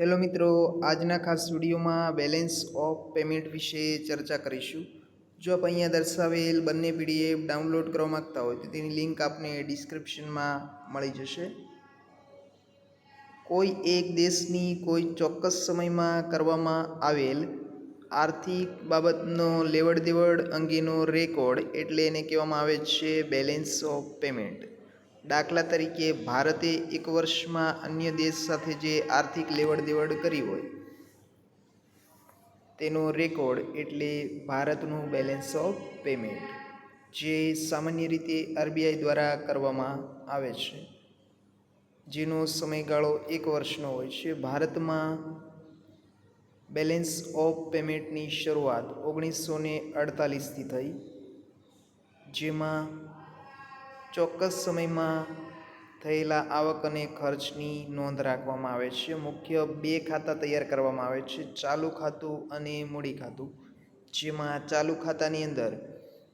Hello મિત્રો, આજના ખાસ વિડીયોમાં બેલેન્સ ઓફ પેમેન્ટ વિશે ચર્ચા કરીશું. જો આપ અહીંયા દર્શાવેલ બંને પીડીએફ ડાઉનલોડ કરવા માંગતા હોય તો તેની લિંક આપને ડિસ્ક્રિપ્શનમાં મળી જશે. કોઈ એક દેશની કોઈ ચોક્કસ સમયમાં કરવામાં આવેલ આર્થિક બાબતનો લેવડ દેવડ અંગેનો રેકોર્ડ એટલે એને કહેવામાં આવે છે બેલેન્સ ઓફ પેમેન્ટ દાખલા તરીકે ભારતે એક વર્ષમાં અન્ય દેશ સાથે જે આર્થિક લેવડ દેવડ કરી હોય, તેનો રેકોર્ડ એટલે ભારતનું બેલેન્સ ઓફ પેમેન્ટ જે સામાન્ય રીતે આરબીઆઈ દ્વારા કરવામાં આવે છે. જેનો સમયગાળો એક વર્ષનો હોય છે. ભારતમાં બેલેન્સ ઓફ પેમેન્ટની શરૂઆત ઓગણીસો ને અડતાલીસથી થઈ, જેમાં ચોક્કસ સમયમાં થયેલા આવક અને ખર્ચની નોંધ રાખવામાં આવે છે. મુખ્ય બે ખાતા તૈયાર કરવામાં આવે છે. ચાલુ ખાતું અને મૂડી ખાતું. જેમાં ચાલુ ખાતાની અંદર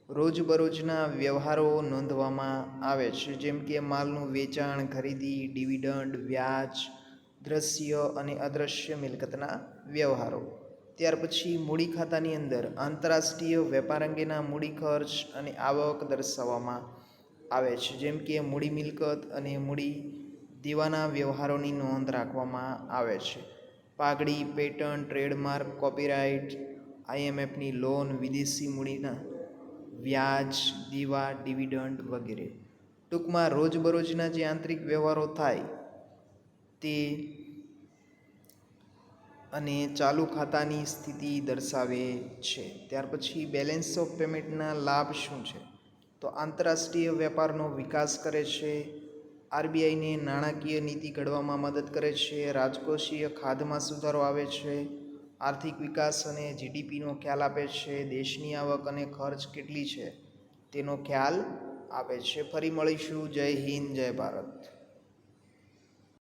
રોજબરોજના વ્યવહારો નોંધવામાં આવે છે. જેમ કે માલનું વેચાણ, ખરીદી, ડિવિડન્ડ, વ્યાજ, દ્રશ્ય અને અદ્રશ્ય મિલકતના વ્યવહારો. ત્યાર પછી મૂડી ખાતાની અંદર આંતરરાષ્ટ્રીય વેપાર અંગેના મૂડી ખર્ચ અને આવક દર્શાવવામાં આવે છે. જેમ કે મૂડી મિલકત અને મૂડી દેવાના વ્યવહારોની નોંધ રાખવામાં આવે છે. પાઘડી, પેટર્ન, ટ્રેડમાર્ક, કોપીરાઇટ, આઈએમએફની લોન, વિદેશી મૂડીના વ્યાજ, દીવા, ડિવિડન્ડ વગેરે. ટૂંકમાં રોજબરોજના જે આંતરિક વ્યવહારો થાય તે અને ચાલુ ખાતાની સ્થિતિ દર્શાવે છે. ત્યાર પછી બેલેન્સ ઓફ પેમેન્ટના લાભ શું છે? તો આંતરરાષ્ટ્રીય વેપારનો વિકાસ કરે છે. આરબીઆઈને નાણાકીય નીતિ ઘડવામાં મદદ કરે છે. રાજકોષીય ખાધમાં સુધારો આવે છે. આર્થિક વિકાસ અને જીડીપીનો ખ્યાલ આપે છે. દેશની આવક અને ખર્ચ કેટલી છે તેનો ખ્યાલ આપે છે. ફરી મળીશું. જય હિન્દ, જય ભારત.